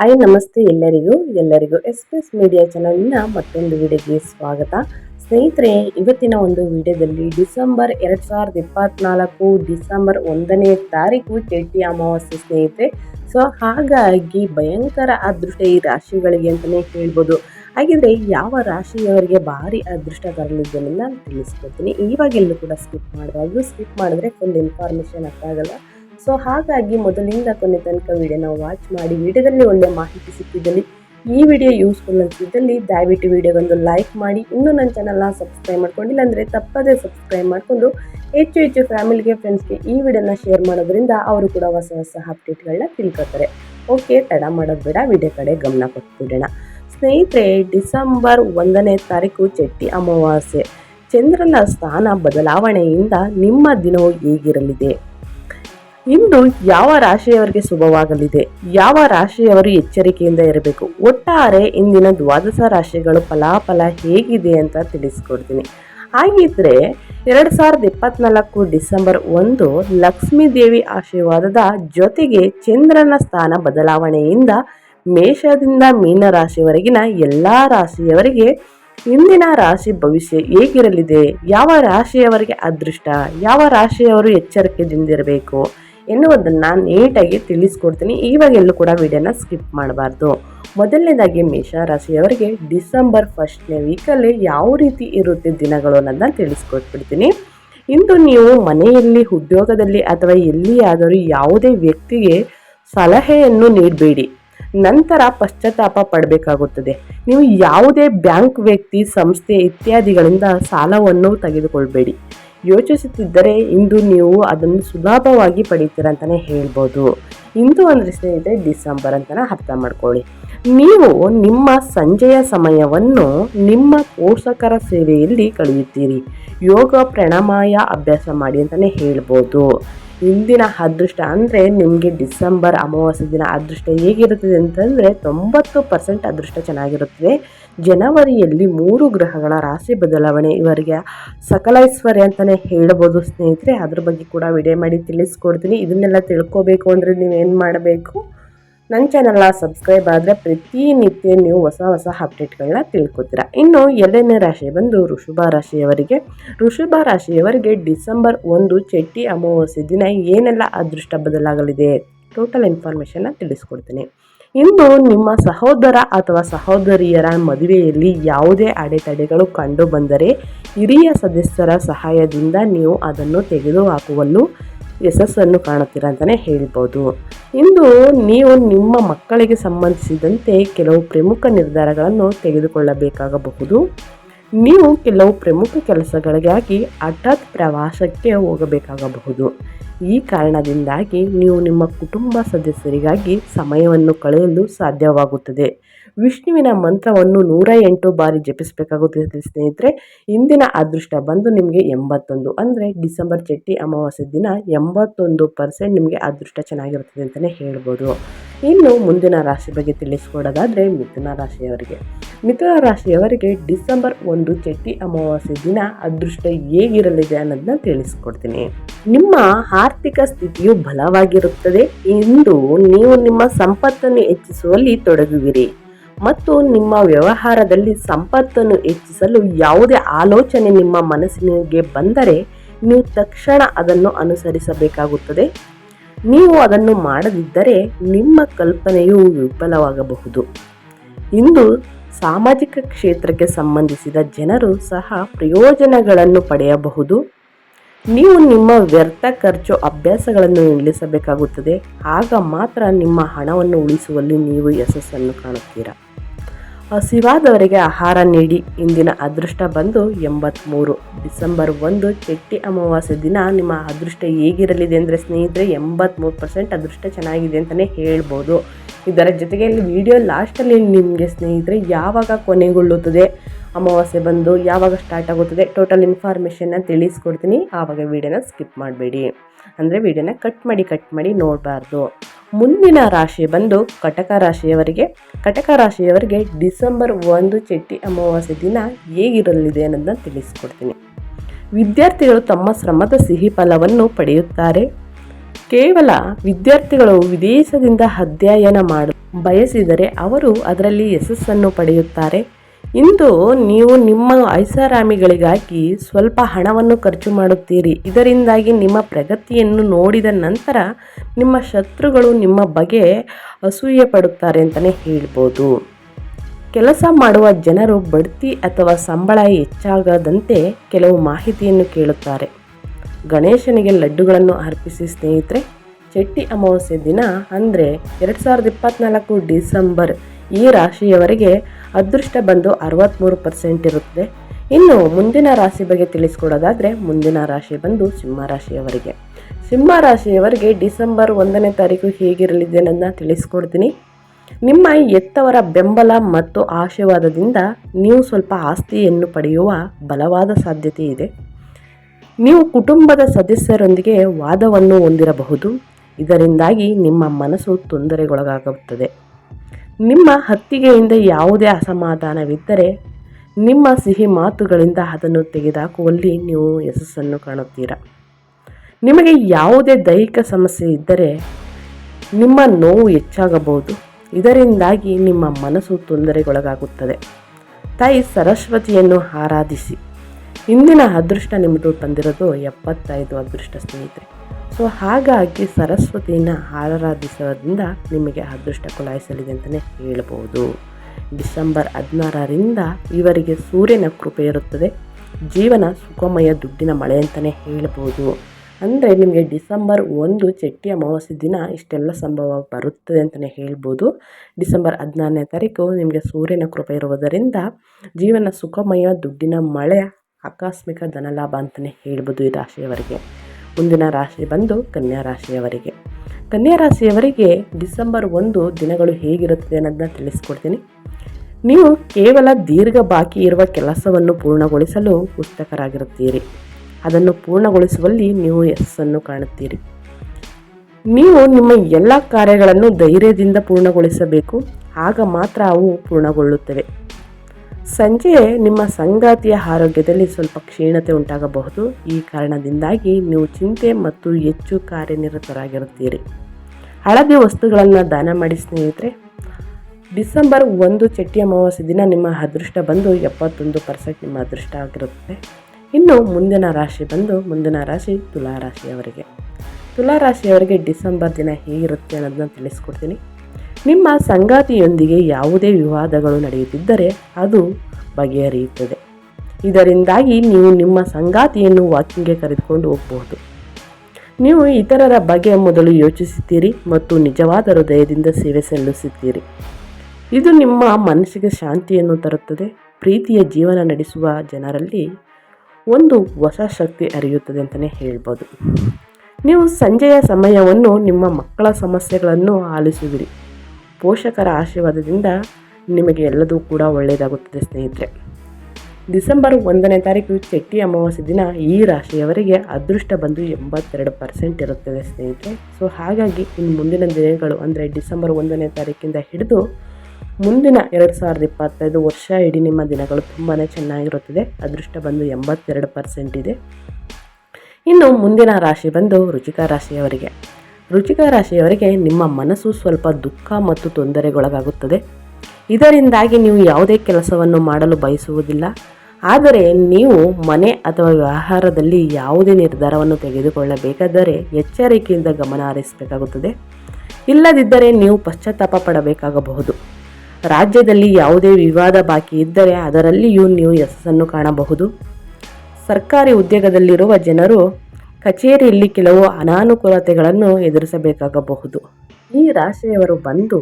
Hi ನಮಸ್ತೆ ಎಲ್ಲರಿಗೂ. ಎಲ್ಲರಿಗೂ ಎಸ್ ಪಿ ಎಸ್ ಮೀಡಿಯಾ ಚಾನಲ್ನ ಮತ್ತೊಂದು ವಿಡಿಯೋಗೆ ಸ್ವಾಗತ. ಸ್ನೇಹಿತರೆ, ಇವತ್ತಿನ ಒಂದು ವಿಡಿಯೋದಲ್ಲಿ ಡಿಸೆಂಬರ್ ಎರಡು ಸಾವಿರದ ಇಪ್ಪತ್ನಾಲ್ಕು ಡಿಸೆಂಬರ್ ಒಂದನೇ ತಾರೀಕು ಚೈತ್ಯ ಅಮಾವಾಸ್ಯೆ ಸ್ನೇಹಿತರೆ. ಸೊ, ಹಾಗಾಗಿ ಭಯಂಕರ ಅದೃಷ್ಟ ಈ ರಾಶಿಗಳಿಗೆ ಅಂತಲೇ ಹೇಳ್ಬೋದು. ಹಾಗಿದ್ರೆ ಯಾವ ರಾಶಿಯವರಿಗೆ ಭಾರಿ ಅದೃಷ್ಟ ಬರಲಿದ್ದನ್ನು ನಾನು ತಿಳಿಸ್ಕೊಡ್ತೀನಿ. ಇವಾಗೆಲ್ಲೂ ಕೂಡ ಸ್ಕಿಪ್ ಮಾಡಬಾರ್ದು ಸ್ಕಿಪ್ ಮಾಡಿದ್ರೆ ಫುಲ್ ಇನ್ಫಾರ್ಮೇಷನ್ ಅರ್ಥ ಆಗಲ್ಲ. ಸೊ ಹಾಗಾಗಿ ಮೊದಲಿಂದ ಕೊನೆ ತನಕ ವಿಡಿಯೋನ ವಾಚ್ ಮಾಡಿ, ವಿಡಿಯೋದಲ್ಲಿ ಒಳ್ಳೆ ಮಾಹಿತಿ ಸಿಕ್ಕಿದ್ದಲ್ಲಿ ಈ ವಿಡಿಯೋ ಯೂಸ್ಫುಲ್ ಅನಿಸಿದ್ದಲ್ಲಿ ದಯವಿಟ್ಟು ವಿಡಿಯೋಗೊಂದು ಲೈಕ್ ಮಾಡಿ. ಇನ್ನೂ ನನ್ನ ಚಾನಲ್ನ ಸಬ್ಸ್ಕ್ರೈಬ್ ಮಾಡ್ಕೊಂಡಿಲ್ಲ ಅಂದರೆ ತಪ್ಪದೇ ಸಬ್ಸ್ಕ್ರೈಬ್ ಮಾಡಿಕೊಂಡು ಹೆಚ್ಚು ಹೆಚ್ಚು ಫ್ಯಾಮಿಲಿಗೆ ಫ್ರೆಂಡ್ಸ್ಗೆ ಈ ವಿಡಿಯೋನ ಶೇರ್ ಮಾಡೋದ್ರಿಂದ ಅವರು ಕೂಡ ಹೊಸ ಹೊಸ ಅಪ್ಡೇಟ್ಗಳನ್ನ ತಿಳ್ಕೊತಾರೆ. ಓಕೆ ತಡ ಮಾಡೋದು ಬೇಡ ವಿಡಿಯೋ ಕಡೆ ಗಮನ ಕೊಟ್ಬಿಡೋಣ. ಸ್ನೇಹಿತರೆ, ಡಿಸೆಂಬರ್ ಒಂದನೇ ತಾರೀಕು ಚಟ್ಟಿ ಅಮಾವಾಸ್ಯೆ. ಚಂದ್ರನ ಸ್ಥಾನ ಬದಲಾವಣೆಯಿಂದ ನಿಮ್ಮ ದಿನವು ಹೇಗಿರಲಿದೆ? ಇಂದು ಯಾವ ರಾಶಿಯವರಿಗೆ ಶುಭವಾಗಲಿದೆ? ಯಾವ ರಾಶಿಯವರು ಎಚ್ಚರಿಕೆಯಿಂದ ಇರಬೇಕು? ಒಟ್ಟಾರೆ ಇಂದಿನ ದ್ವಾದಶ ರಾಶಿಗಳು ಫಲಾಫಲ ಹೇಗಿದೆ ಅಂತ ತಿಳಿಸ್ಕೊಡ್ತೀನಿ. ಹಾಗಿದ್ರೆ ಎರಡು ಸಾವಿರದ ಇಪ್ಪತ್ನಾಲ್ಕು ಡಿಸೆಂಬರ್ ಒಂದು ಲಕ್ಷ್ಮೀ ದೇವಿ ಆಶೀರ್ವಾದದ ಜೊತೆಗೆ ಚಂದ್ರನ ಸ್ಥಾನ ಬದಲಾವಣೆಯಿಂದ ಮೇಷದಿಂದ ಮೀನ ರಾಶಿಯವರೆಗಿನ ಎಲ್ಲ ರಾಶಿಯವರಿಗೆ ಇಂದಿನ ರಾಶಿ ಭವಿಷ್ಯ ಹೇಗಿರಲಿದೆ? ಯಾವ ರಾಶಿಯವರಿಗೆ ಅದೃಷ್ಟ? ಯಾವ ರಾಶಿಯವರು ಎಚ್ಚರಿಕೆದಿಂದಿರಬೇಕು ಎನ್ನುವುದನ್ನು ನೀಟಾಗಿ ತಿಳಿಸ್ಕೊಡ್ತೀನಿ. ಇವಾಗೆಲ್ಲೂ ಕೂಡ ವಿಡಿಯೋನ ಸ್ಕಿಪ್ ಮಾಡಬಾರ್ದು. ಮೊದಲನೇದಾಗಿ ಮೇಷರಾಶಿಯವರಿಗೆ ಡಿಸೆಂಬರ್ ಫಸ್ಟ್ನೇ ವೀಕಲ್ಲಿ ಯಾವ ರೀತಿ ಇರುತ್ತೆ ದಿನಗಳು ಅನ್ನೋದನ್ನ ತಿಳಿಸ್ಕೊಟ್ಬಿಡ್ತೀನಿ. ಇಂದು ನೀವು ಮನೆಯಲ್ಲಿ, ಉದ್ಯೋಗದಲ್ಲಿ ಅಥವಾ ಎಲ್ಲಿಯಾದರೂ ಯಾವುದೇ ವ್ಯಕ್ತಿಗೆ ಸಲಹೆಯನ್ನು ನೀಡಬೇಡಿ. ನಂತರ ಪಶ್ಚಾತ್ತಾಪ ಪಡಬೇಕಾಗುತ್ತದೆ. ನೀವು ಯಾವುದೇ ಬ್ಯಾಂಕ್ ವ್ಯಕ್ತಿ, ಸಂಸ್ಥೆ ಇತ್ಯಾದಿಗಳಿಂದ ಸಾಲವನ್ನು ತೆಗೆದುಕೊಳ್ಬೇಡಿ. ಯೋಚಿಸುತ್ತಿದ್ದರೆ ಇಂದು ನೀವು ಅದನ್ನು ಸುಲಭವಾಗಿ ಪಡಿತೀರ ಅಂತಲೇ ಹೇಳ್ಬೋದು. ಇಂದು ಅಂದರೆ ಸ್ನೇಹಿತರೆ ಡಿಸೆಂಬರ್ ಅಂತಲೇ ಅರ್ಥ ಮಾಡ್ಕೊಳ್ಳಿ. ನೀವು ನಿಮ್ಮ ಸಂಜೆಯ ಸಮಯವನ್ನು ನಿಮ್ಮ ಪೋಷಕರ ಸೇವೆಯಲ್ಲಿ ಕಳೆಯುತ್ತೀರಿ. ಯೋಗ ಪ್ರಣಾಮಾಯ ಅಭ್ಯಾಸ ಮಾಡಿ ಅಂತಲೇ ಹೇಳ್ಬೋದು. ಇಂದಿನ ಅದೃಷ್ಟ ಅಂದರೆ ನಿಮಗೆ ಡಿಸೆಂಬರ್ ಅಮಾವಾಸ್ಯೆ ದಿನ ಅದೃಷ್ಟ ಹೇಗಿರುತ್ತದೆ ಅಂತಂದರೆ ತೊಂಬತ್ತು ಪರ್ಸೆಂಟ್ ಅದೃಷ್ಟ ಚೆನ್ನಾಗಿರುತ್ತದೆ. ಜನವರಿಯಲ್ಲಿ ಮೂರು ಗ್ರಹಗಳ ರಾಶಿ ಬದಲಾವಣೆ. ಇವರಿಗೆ ಸಕಲೈಶ್ವರ್ಯ ಅಂತಲೇ ಹೇಳ್ಬೋದು ಸ್ನೇಹಿತರೆ. ಅದ್ರ ಬಗ್ಗೆ ಕೂಡ ವಿಡಿಯೋ ಮಾಡಿ ತಿಳಿಸ್ಕೊಡ್ತೀನಿ. ಇದನ್ನೆಲ್ಲ ತಿಳ್ಕೊಬೇಕು ಅಂದರೆ ನೀವೇನು ಮಾಡಬೇಕು? ನನ್ನ ಚಾನಲ್ನ ಸಬ್ಸ್ಕ್ರೈಬ್ ಆದರೆ ಪ್ರತಿನಿತ್ಯ ನೀವು ಹೊಸ ಹೊಸ ಅಪ್ಡೇಟ್ಗಳನ್ನ ತಿಳ್ಕೊತೀರಾ. ಇನ್ನು ಎರಡನೇ ರಾಶಿ ಬಂದು ಋಷಭ ರಾಶಿಯವರಿಗೆ. ಋಷಭ ರಾಶಿಯವರಿಗೆ ಡಿಸೆಂಬರ್ ಒಂದು ಚಟ್ಟಿ ಅಮಾವಾಸ್ಯೆ ದಿನ ಏನೆಲ್ಲ ಅದೃಷ್ಟ ಬದಲಾಗಲಿದೆ? ಟೋಟಲ್ ಇನ್ಫಾರ್ಮೇಷನ್ನ ತಿಳಿಸ್ಕೊಡ್ತೀನಿ. ಇಂದು ನಿಮ್ಮ ಸಹೋದರ ಅಥವಾ ಸಹೋದರಿಯರ ಮದುವೆಯಲ್ಲಿ ಯಾವುದೇ ಅಡೆತಡೆಗಳು ಕಂಡು ಬಂದರೆ ಹಿರಿಯ ಸದಸ್ಯರ ಸಹಾಯದಿಂದ ನೀವು ಅದನ್ನು ತೆಗೆದುಹಾಕುವಲ್ಲೂ ಯಶಸ್ಸನ್ನು ಕಾಣುತ್ತೀರ ಅಂತಲೇ ಹೇಳ್ಬೋದು. ಇಂದು ನೀವು ನಿಮ್ಮ ಮಕ್ಕಳಿಗೆ ಸಂಬಂಧಿಸಿದಂತೆ ಕೆಲವು ಪ್ರಮುಖ ನಿರ್ಧಾರಗಳನ್ನು ತೆಗೆದುಕೊಳ್ಳಬೇಕಾಗಬಹುದು. ನೀವು ಕೆಲವು ಪ್ರಮುಖ ಕೆಲಸಗಳಿಗಾಗಿ ಹಠಾತ್ ಪ್ರವಾಸಕ್ಕೆ ಹೋಗಬೇಕಾಗಬಹುದು. ಈ ಕಾರಣದಿಂದಾಗಿ ನೀವು ನಿಮ್ಮ ಕುಟುಂಬ ಸದಸ್ಯರಿಗಾಗಿ ಸಮಯವನ್ನು ಕಳೆಯಲು ಸಾಧ್ಯವಾಗುತ್ತದೆ. ವಿಷ್ಣುವಿನ ಮಂತ್ರವನ್ನು ನೂರ ಎಂಟು ಬಾರಿ ಜಪಿಸಬೇಕಾಗುತ್ತದೆ ಸ್ನೇಹಿತರೆ. ಇಂದಿನ ಅದೃಷ್ಟ ಬಂದು ನಿಮಗೆ ಎಂಬತ್ತೊಂದು. ಅಂದರೆ ಡಿಸೆಂಬರ್ ಚಟ್ಟಿ ಅಮಾವಾಸ್ಯೆ ದಿನ ಎಂಬತ್ತೊಂದು ಪರ್ಸೆಂಟ್ ನಿಮಗೆ ಅದೃಷ್ಟ ಚೆನ್ನಾಗಿರುತ್ತದೆ ಅಂತಲೇ ಹೇಳ್ಬೋದು. ಇನ್ನು ಮುಂದಿನ ರಾಶಿ ಬಗ್ಗೆ ತಿಳಿಸ್ಕೊಡೋದಾದರೆ ಮಿಥುನ ರಾಶಿಯವರಿಗೆ. ಮಿಥುನ ರಾಶಿಯವರಿಗೆ ಡಿಸೆಂಬರ್ ಒಂದು ಚಟ್ಟಿ ಅಮಾವಾಸ್ಯೆ ದಿನ ಅದೃಷ್ಟ ಹೇಗಿರಲಿದೆ ಅನ್ನೋದನ್ನ ತಿಳಿಸ್ಕೊಡ್ತೀನಿ. ನಿಮ್ಮ ಆರ್ಥಿಕ ಸ್ಥಿತಿಯು ಬಲವಾಗಿರುತ್ತದೆ. ಎಂದು ನೀವು ನಿಮ್ಮ ಸಂಪತ್ತನ್ನು ಹೆಚ್ಚಿಸುವಲ್ಲಿ ತೊಡಗುವಿರಿ. ಮತ್ತು ನಿಮ್ಮ ವ್ಯವಹಾರದಲ್ಲಿ ಸಂಪತ್ತನ್ನು ಹೆಚ್ಚಿಸಲು ಯಾವುದೇ ಆಲೋಚನೆ ನಿಮ್ಮ ಮನಸ್ಸಿನಿಗೆ ಬಂದರೆ ನೀವು ತಕ್ಷಣ ಅದನ್ನು ಅನುಸರಿಸಬೇಕಾಗುತ್ತದೆ. ನೀವು ಅದನ್ನು ಮಾಡದಿದ್ದರೆ ನಿಮ್ಮ ಕಲ್ಪನೆಯು ವಿಫಲವಾಗಬಹುದು. ಇಂದು ಸಾಮಾಜಿಕ ಕ್ಷೇತ್ರಕ್ಕೆ ಸಂಬಂಧಿಸಿದ ಜನರು ಸಹ ಪ್ರಯೋಜನಗಳನ್ನು ಪಡೆಯಬಹುದು. ನೀವು ನಿಮ್ಮ ವ್ಯರ್ಥ ಖರ್ಚು ಅಭ್ಯಾಸಗಳನ್ನು ನಿಲ್ಲಿಸಬೇಕಾಗುತ್ತದೆ. ಆಗ ಮಾತ್ರ ನಿಮ್ಮ ಹಣವನ್ನು ಉಳಿಸುವಲ್ಲಿ ನೀವು ಯಶಸ್ಸನ್ನು ಕಾಣುತ್ತೀರಾ? ಹಸಿವಾದವರಿಗೆ ಆಹಾರ ನೀಡಿ. ಇಂದಿನ ಅದೃಷ್ಟ ಬಂದು ಎಂಬತ್ತ್ಮೂರು ಡಿಸೆಂಬರ್ ಒಂದು, ಚೆಟ್ಟಿ ಅಮಾವಾಸ್ಯೆ ದಿನ. ನಿಮ್ಮ ಅದೃಷ್ಟ ಹೇಗಿರಲಿದೆ ಅಂದರೆ ಸ್ನೇಹಿತರೆ ಎಂಬತ್ತ್ಮೂರು ಪರ್ಸೆಂಟ್ ಅದೃಷ್ಟ ಚೆನ್ನಾಗಿದೆ ಅಂತಲೇ ಹೇಳ್ಬೋದು. ಇದರ ಜೊತೆಗೆ ಇಲ್ಲಿ ವಿಡಿಯೋ ಲಾಸ್ಟಲ್ಲಿ ನಿಮಗೆ ಸ್ನೇಹಿತರೆ, ಯಾವಾಗ ಕೊನೆಗೊಳ್ಳುತ್ತದೆ? ಅಮಾವಾಸ್ಯೆ ಬಂದು ಯಾವಾಗ ಸ್ಟಾರ್ಟ್ ಆಗುತ್ತದೆ? ಟೋಟಲ್ ಇನ್ಫಾರ್ಮೇಷನ್ನ ತಿಳಿಸ್ಕೊಡ್ತೀನಿ. ಆವಾಗ ವಿಡಿಯೋನ ಸ್ಕಿಪ್ ಮಾಡಬೇಡಿ. ಅಂದರೆ ವಿಡಿಯೋನ ಕಟ್ ಮಾಡಿ ಕಟ್ ಮಾಡಿ ನೋಡಬಾರ್ದು. ಮುಂದಿನ ರಾಶಿ ಬಂದು ಕಟಕ ರಾಶಿಯವರಿಗೆ. ಕಟಕ ರಾಶಿಯವರಿಗೆ ಡಿಸೆಂಬರ್ ಒಂದು ಚಟ್ಟಿ ಅಮಾವಾಸ್ಯೆ ದಿನ ಹೇಗಿರಲಿದೆ ಅನ್ನೋದನ್ನ ತಿಳಿಸ್ಕೊಡ್ತೀನಿ. ವಿದ್ಯಾರ್ಥಿಗಳು ತಮ್ಮ ಶ್ರಮದ ಸಿಹಿ ಫಲವನ್ನು ಪಡೆಯುತ್ತಾರೆ. ಕೇವಲ ವಿದ್ಯಾರ್ಥಿಗಳು ವಿದೇಶದಿಂದ ಅಧ್ಯಯನ ಮಾಡ, ಬಯಸಿದರೆ ಅವರು ಅದರಲ್ಲಿ ಯಶಸ್ಸನ್ನು ಪಡೆಯುತ್ತಾರೆ. ಇಂದು ನೀವು ನಿಮ್ಮ ಐಷಾರಾಮಿಗಳಿಗಾಗಿ ಸ್ವಲ್ಪ ಹಣವನ್ನು ಖರ್ಚು ಮಾಡುತ್ತೀರಿ. ಇದರಿಂದಾಗಿ ನಿಮ್ಮ ಪ್ರಗತಿಯನ್ನು ನೋಡಿದ ನಂತರ ನಿಮ್ಮ ಶತ್ರುಗಳು ನಿಮ್ಮ ಬಗ್ಗೆ ಅಸೂಯೆ ಪಡುತ್ತಾರೆ ಅಂತಲೇ ಹೇಳ್ಬೋದು. ಕೆಲಸ ಮಾಡುವ ಜನರು ಬಡ್ತಿ ಅಥವಾ ಸಂಬಳ ಹೆಚ್ಚಾಗದಂತೆ ಕೆಲವು ಮಾಹಿತಿಯನ್ನು ಕೇಳುತ್ತಾರೆ. ಗಣೇಶನಿಗೆ ಲಡ್ಡುಗಳನ್ನು ಅರ್ಪಿಸಿ ಸ್ನೇಹಿತರೆ ಚೆಟ್ಟಿ ಅಮಾವಾಸ್ಯೆ ದಿನ ಅಂದರೆ ಎರಡು ಸಾವಿರದ ಇಪ್ಪತ್ತ್ನಾಲ್ಕು ಡಿಸೆಂಬರ್ ಈ ರಾಶಿಯವರಿಗೆ ಅದೃಷ್ಟ ಬಂದು ಅರವತ್ತ್ಮೂರು ಪರ್ಸೆಂಟ್ ಇರುತ್ತದೆ. ಇನ್ನು ಮುಂದಿನ ರಾಶಿ ಬಗ್ಗೆ ತಿಳಿಸ್ಕೊಡೋದಾದರೆ ಮುಂದಿನ ರಾಶಿ ಬಂದು ಸಿಂಹ ರಾಶಿಯವರಿಗೆ. ಸಿಂಹ ರಾಶಿಯವರಿಗೆ ಡಿಸೆಂಬರ್ ಒಂದನೇ ತಾರೀಕು ಹೇಗಿರಲಿದೆ ಅನ್ನೋದನ್ನ ತಿಳಿಸ್ಕೊಡ್ತೀನಿ. ನಿಮ್ಮ ಎತ್ತವರ ಬೆಂಬಲ ಮತ್ತು ಆಶೀರ್ವಾದದಿಂದ ನೀವು ಸ್ವಲ್ಪ ಆಸ್ತಿಯನ್ನು ಪಡೆಯುವ ಬಲವಾದ ಸಾಧ್ಯತೆ ಇದೆ. ನೀವು ಕುಟುಂಬದ ಸದಸ್ಯರೊಂದಿಗೆ ವಾದವನ್ನು ಹೊಂದಿರಬಹುದು. ಇದರಿಂದಾಗಿ ನಿಮ್ಮ ಮನಸ್ಸು ತೊಂದರೆಗೊಳಗಾಗುತ್ತದೆ. ನಿಮ್ಮ ಹತ್ತಿಗೆಯಿಂದ ಯಾವುದೇ ಅಸಮಾಧಾನವಿದ್ದರೆ ನಿಮ್ಮ ಸಿಹಿ ಮಾತುಗಳಿಂದ ಅದನ್ನು ತೆಗೆದಾಕುವಲ್ಲಿ ನೀವು ಯಶಸ್ಸನ್ನು ಕಾಣುತ್ತೀರ? ನಿಮಗೆ ಯಾವುದೇ ದೈಹಿಕ ಸಮಸ್ಯೆ ಇದ್ದರೆ ನಿಮ್ಮ ನೋವು ಹೆಚ್ಚಾಗಬಹುದು. ಇದರಿಂದಾಗಿ ನಿಮ್ಮ ಮನಸ್ಸು ತೊಂದರೆಗೊಳಗಾಗುತ್ತದೆ. ತಾಯಿ ಸರಸ್ವತಿಯನ್ನು ಆರಾಧಿಸಿ. ಇಂದಿನ ಅದೃಷ್ಟ ನಿಮ್ಮದು ತಂದಿರೋದು ಎಪ್ಪತ್ತೈದು ಅದೃಷ್ಟ ಸ್ನೇಹಿತರೆ. ಸೊ ಹಾಗಾಗಿ ಸರಸ್ವತಿಯನ್ನ ಆರಾಧಿಸೋದ್ರಿಂದ ನಿಮಗೆ ಅದೃಷ್ಟ ಕುಲಾಯಿಸಲಿದೆ ಅಂತಲೇ ಹೇಳ್ಬೋದು. ಡಿಸೆಂಬರ್ ಹದಿನಾರರಿಂದ ಇವರಿಗೆ ಸೂರ್ಯನ ಕೃಪೆ ಇರುತ್ತದೆ. ಜೀವನ ಸುಖಮಯ ದುಡ್ಡಿನ ಮಳೆ ಅಂತಲೇ ಹೇಳ್ಬೋದು. ಅಂದರೆ ನಿಮಗೆ ಡಿಸೆಂಬರ್ ಒಂದು ಚಟ್ಟಿ ಅಮಾವಾಸ್ಯ ದಿನ ಇಷ್ಟೆಲ್ಲ ಸಂಭವ ಬರುತ್ತದೆ ಅಂತಲೇ ಹೇಳ್ಬೋದು. ಡಿಸೆಂಬರ್ ಹದಿನಾರನೇ ತಾರೀಕು ನಿಮಗೆ ಸೂರ್ಯನ ಕೃಪೆ ಇರುವುದರಿಂದ ಜೀವನ ಸುಖಮಯ ದುಡ್ಡಿನ ಮಳೆ, ಆಕಸ್ಮಿಕ ಧನಲಾಭ ಅಂತಲೇ ಹೇಳ್ಬೋದು ಈ ರಾಶಿಯವರಿಗೆ. ಮುಂದಿನ ರಾಶಿ ಬಂದು ಕನ್ಯಾ ರಾಶಿಯವರಿಗೆ. ಕನ್ಯಾ ರಾಶಿಯವರಿಗೆ ಡಿಸೆಂಬರ್ ಒಂದು ದಿನಗಳು ಹೇಗಿರುತ್ತದೆ ಅನ್ನೋದನ್ನ ತಿಳಿಸ್ಕೊಡ್ತೀನಿ. ನೀವು ಕೇವಲ ದೀರ್ಘ ಬಾಕಿ ಇರುವ ಕೆಲಸವನ್ನು ಪೂರ್ಣಗೊಳಿಸಲು ಉತ್ಸುಕರಾಗಿರುತ್ತೀರಿ. ಅದನ್ನು ಪೂರ್ಣಗೊಳಿಸುವಲ್ಲಿ ನೀವು ಯಶಸ್ಸನ್ನು ಕಾಣುತ್ತೀರಿ. ನೀವು ನಿಮ್ಮ ಎಲ್ಲ ಕಾರ್ಯಗಳನ್ನು ಧೈರ್ಯದಿಂದ ಪೂರ್ಣಗೊಳಿಸಬೇಕು. ಆಗ ಮಾತ್ರ ಅವು ಪೂರ್ಣಗೊಳ್ಳುತ್ತವೆ. ಸಂಜೆ ನಿಮ್ಮ ಸಂಗಾತಿಯ ಆರೋಗ್ಯದಲ್ಲಿ ಸ್ವಲ್ಪ ಕ್ಷೀಣತೆ ಉಂಟಾಗಬಹುದು. ಈ ಕಾರಣದಿಂದಾಗಿ ನೀವು ಚಿಂತೆ ಮತ್ತು ಹೆಚ್ಚು ಕಾರ್ಯನಿರತರಾಗಿರುತ್ತೀರಿ. ಹಳದಿ ವಸ್ತುಗಳನ್ನು ದಾನ ಮಾಡಿ ಸ್ನೇಹಿತರೆ, ಡಿಸೆಂಬರ್ ಒಂದು ಚಟ್ಟಿ ಅಮಾವಾಸ್ಯ ದಿನ ನಿಮ್ಮ ಅದೃಷ್ಟ ಬಂದು ಎಪ್ಪತ್ತೊಂದು ಪರ್ಸೆಂಟ್ ನಿಮ್ಮ ಅದೃಷ್ಟ ಆಗಿರುತ್ತೆ. ಇನ್ನು ಮುಂದಿನ ರಾಶಿ ಬಂದು ಮುಂದಿನ ರಾಶಿ ತುಲಾ ರಾಶಿಯವರಿಗೆ ತುಲಾ ರಾಶಿಯವರಿಗೆ ಡಿಸೆಂಬರ್ ದಿನ ಹೇಗಿರುತ್ತೆ ಅನ್ನೋದನ್ನ ತಿಳಿಸ್ಕೊಡ್ತೀನಿ. ನಿಮ್ಮ ಸಂಗಾತಿಯೊಂದಿಗೆ ಯಾವುದೇ ವಿವಾದಗಳು ನಡೆಯುತ್ತಿದ್ದರೆ ಅದು ಬಗೆಹರಿಯುತ್ತದೆ. ಇದರಿಂದಾಗಿ ನೀವು ನಿಮ್ಮ ಸಂಗಾತಿಯನ್ನು ವಾಕಿಂಗ್ಗೆ ಕರೆದುಕೊಂಡು ಹೋಗಬಹುದು. ನೀವು ಇತರರ ಬಗ್ಗೆ ಮೊದಲು ಯೋಚಿಸುತ್ತೀರಿ ಮತ್ತು ನಿಜವಾದ ಹೃದಯದಿಂದ ಸೇವೆ ಸಲ್ಲಿಸುತ್ತೀರಿ. ಇದು ನಿಮ್ಮ ಮನಸ್ಸಿಗೆ ಶಾಂತಿಯನ್ನು ತರುತ್ತದೆ. ಪ್ರೀತಿಯ ಜೀವನ ನಡೆಸುವ ಜನರಲ್ಲಿ ಒಂದು ಹೊಸ ಶಕ್ತಿ ಅರಿಯುತ್ತದೆ ಅಂತಲೇ ಹೇಳ್ಬೋದು. ನೀವು ಸಂಜೆಯ ಸಮಯವನ್ನು ನಿಮ್ಮ ಮಕ್ಕಳ ಸಮಸ್ಯೆಗಳನ್ನು ಆಲಿಸುವಿರಿ. ಪೋಷಕರ ಆಶೀರ್ವಾದದಿಂದ ನಿಮಗೆ ಎಲ್ಲದೂ ಕೂಡ ಒಳ್ಳೆಯದಾಗುತ್ತದೆ, ಸ್ನೇಹಿತರೆ. ಡಿಸೆಂಬರ್ ಒಂದನೇ ತಾರೀಕು ಚಟ್ಟಿ ಅಮಾವಾಸ್ಯೆ ದಿನ ಈ ರಾಶಿಯವರಿಗೆ ಅದೃಷ್ಟ ಬಂದು ಎಂಬತ್ತೆರಡು ಪರ್ಸೆಂಟ್ ಇರುತ್ತದೆ, ಸ್ನೇಹಿತರೆ. ಸೊ ಹಾಗಾಗಿ ಇನ್ನು ಮುಂದಿನ ದಿನಗಳು ಅಂದರೆ ಡಿಸೆಂಬರ್ ಒಂದನೇ ತಾರೀಕಿಂದ ಹಿಡಿದು ಮುಂದಿನ ಎರಡು ಸಾವಿರದ ಇಪ್ಪತ್ತೈದು ವರ್ಷ ಇಡೀ ನಿಮ್ಮ ದಿನಗಳು ತುಂಬಾ ಚೆನ್ನಾಗಿರುತ್ತದೆ. ಅದೃಷ್ಟ ಬಂದು ಎಂಬತ್ತೆರಡು ಪರ್ಸೆಂಟ್ ಇದೆ. ಇನ್ನು ಮುಂದಿನ ರಾಶಿ ಬಂದು ರುಚಿಕ ರಾಶಿಯವರಿಗೆ. ರುಚಿಕ ರಾಶಿಯವರಿಗೆ ನಿಮ್ಮ ಮನಸ್ಸು ಸ್ವಲ್ಪ ದುಃಖ ಮತ್ತು ತೊಂದರೆಗೊಳಗಾಗುತ್ತದೆ. ಇದರಿಂದಾಗಿ ನೀವು ಯಾವುದೇ ಕೆಲಸವನ್ನು ಮಾಡಲು ಬಯಸುವುದಿಲ್ಲ. ಆದರೆ ನೀವು ಮನೆ ಅಥವಾ ವ್ಯವಹಾರದಲ್ಲಿ ಯಾವುದೇ ನಿರ್ಧಾರವನ್ನು ತೆಗೆದುಕೊಳ್ಳಬೇಕಾದರೆ ಎಚ್ಚರಿಕೆಯಿಂದ ಗಮನ ಹರಿಸಬೇಕಾಗುತ್ತದೆ. ಇಲ್ಲದಿದ್ದರೆ ನೀವು ಪಶ್ಚಾತ್ತಾಪ ಪಡಬೇಕಾಗಬಹುದು. ರಾಜ್ಯದಲ್ಲಿ ಯಾವುದೇ ವಿವಾದ ಬಾಕಿ ಇದ್ದರೆ ಅದರಲ್ಲಿಯೂ ನೀವು ಯಶಸ್ಸನ್ನು ಕಾಣಬಹುದು. ಸರ್ಕಾರಿ ಉದ್ಯೋಗದಲ್ಲಿರುವ ಜನರು ಕಚೇರಿಯಲ್ಲಿ ಕೆಲವು ಅನಾನುಕೂಲತೆಗಳನ್ನು ಎದುರಿಸಬೇಕಾಗಬಹುದು. ಈ ರಾಶಿಯವರು ಬಂದು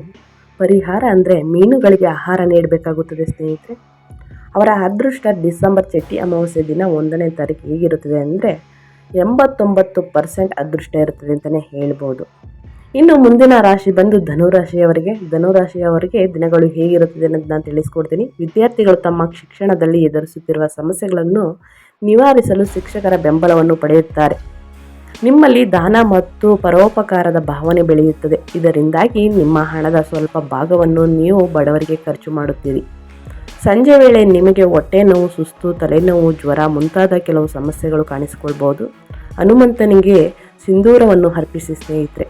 ಪರಿಹಾರ ಅಂದರೆ ಮೀನುಗಳಿಗೆ ಆಹಾರ ನೀಡಬೇಕಾಗುತ್ತದೆ ಸ್ನೇಹಿತರೆ. ಅವರ ಅದೃಷ್ಟ ಡಿಸೆಂಬರ್ ಚಟ್ಟಿ ಅಮಾವಾಸ್ಯೆ ದಿನ ಒಂದನೇ ತಾರೀಕು ಹೇಗಿರುತ್ತದೆ ಅಂದರೆ ಎಂಬತ್ತೊಂಬತ್ತು ಪರ್ಸೆಂಟ್ ಅದೃಷ್ಟ ಇರುತ್ತದೆ ಅಂತಲೇ ಹೇಳ್ಬೋದು. ಇನ್ನು ಮುಂದಿನ ರಾಶಿ ಬಂದು ಧನುರಾಶಿಯವರಿಗೆ. ಧನುರಾಶಿಯವರಿಗೆ ದಿನಗಳು ಹೇಗಿರುತ್ತದೆ ಅನ್ನೋದು ನಾನು ತಿಳಿಸ್ಕೊಡ್ತೀನಿ. ವಿದ್ಯಾರ್ಥಿಗಳು ತಮ್ಮ ಶಿಕ್ಷಣದಲ್ಲಿ ಎದುರಿಸುತ್ತಿರುವ ಸಮಸ್ಯೆಗಳನ್ನು ನಿವಾರಿಸಲು ಶಿಕ್ಷಕರ ಬೆಂಬಲವನ್ನು ಪಡೆಯುತ್ತಾರೆ. ನಿಮ್ಮಲ್ಲಿ ದಾನ ಮತ್ತು ಪರೋಪಕಾರದ ಭಾವನೆ ಬೆಳೆಯುತ್ತದೆ. ಇದರಿಂದಾಗಿ ನಿಮ್ಮ ಹಣದ ಸ್ವಲ್ಪ ಭಾಗವನ್ನು ನೀವು ಬಡವರಿಗೆ ಖರ್ಚು ಮಾಡುತ್ತೀರಿ. ಸಂಜೆ ವೇಳೆ ನಿಮಗೆ ಹೊಟ್ಟೆ ನೋವು, ಸುಸ್ತು, ತಲೆನೋವು, ಜ್ವರ ಮುಂತಾದ ಕೆಲವು ಸಮಸ್ಯೆಗಳು ಕಾಣಿಸಿಕೊಳ್ಬೋದು ಹನುಮಂತನಿಗೆ ಸಿಂಧೂರವನ್ನು ಅರ್ಪಿಸಿ ಸ್ನೇಹಿತರೆ.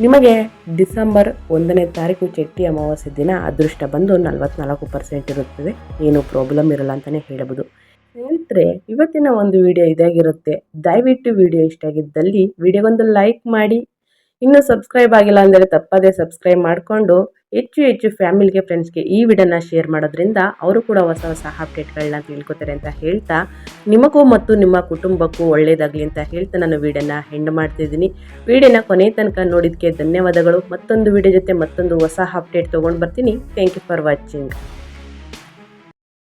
ನಿಮಗೆ ಡಿಸೆಂಬರ್ ಒಂದನೇ ತಾರೀಕು ಚೆಟ್ಟಿ ಅಮಾವಾಸ್ಯೆ ದಿನ, ಅದೃಷ್ಟ ಬಂದು ನಲವತ್ನಾಲ್ಕು ಪರ್ಸೆಂಟ್ ಇರುತ್ತದೆ. ಏನು ಪ್ರಾಬ್ಲಮ್ ಇರಲ್ಲ ಅಂತಲೇ ಹೇಳಬಹುದು. ಸ್ನೇಹಿತರೆ, ಇವತ್ತಿನ ಒಂದು ವಿಡಿಯೋ ಇದಾಗಿರುತ್ತೆ. ದಯವಿಟ್ಟು ವಿಡಿಯೋ ಇಷ್ಟ ಆಗಿದ್ದಲ್ಲಿ ವಿಡಿಯೋಗೊಂದು ಲೈಕ್ ಮಾಡಿ. ಇನ್ನೂ ಸಬ್ಸ್ಕ್ರೈಬ್ ಆಗಿಲ್ಲ ಅಂದರೆ ತಪ್ಪದೇ ಸಬ್ಸ್ಕ್ರೈಬ್ ಮಾಡಿಕೊಂಡು, ಹೆಚ್ಚು ಹೆಚ್ಚು ಫ್ಯಾಮಿಲಿಗೆ ಫ್ರೆಂಡ್ಸ್ಗೆ ಈ ವಿಡಿಯೋನ ಶೇರ್ ಮಾಡೋದ್ರಿಂದ ಅವರು ಕೂಡ ಹೊಸ ಹೊಸ ಅಪ್ಡೇಟ್ಗಳನ್ನ ತಿಳ್ಕೊತಾರೆ ಅಂತ ಹೇಳ್ತಾ, ನಿಮಗೂ ಮತ್ತು ನಿಮ್ಮ ಕುಟುಂಬಕ್ಕೂ ಒಳ್ಳೆಯದಾಗಲಿ ಅಂತ ಹೇಳ್ತಾ ನಾನು ವಿಡಿಯೋನ ಹೆಂಡ್ ಮಾಡ್ತಿದ್ದೀನಿ. ವಿಡಿಯೋನ ಕೊನೆ ತನಕ ನೋಡಿದ್ದಕ್ಕೆ ಧನ್ಯವಾದಗಳು. ಮತ್ತೊಂದು ವಿಡಿಯೋ ಜೊತೆ ಮತ್ತೊಂದು ಹೊಸ ಅಪ್ಡೇಟ್ ತೊಗೊಂಡು ಬರ್ತೀನಿ. Thank you for watching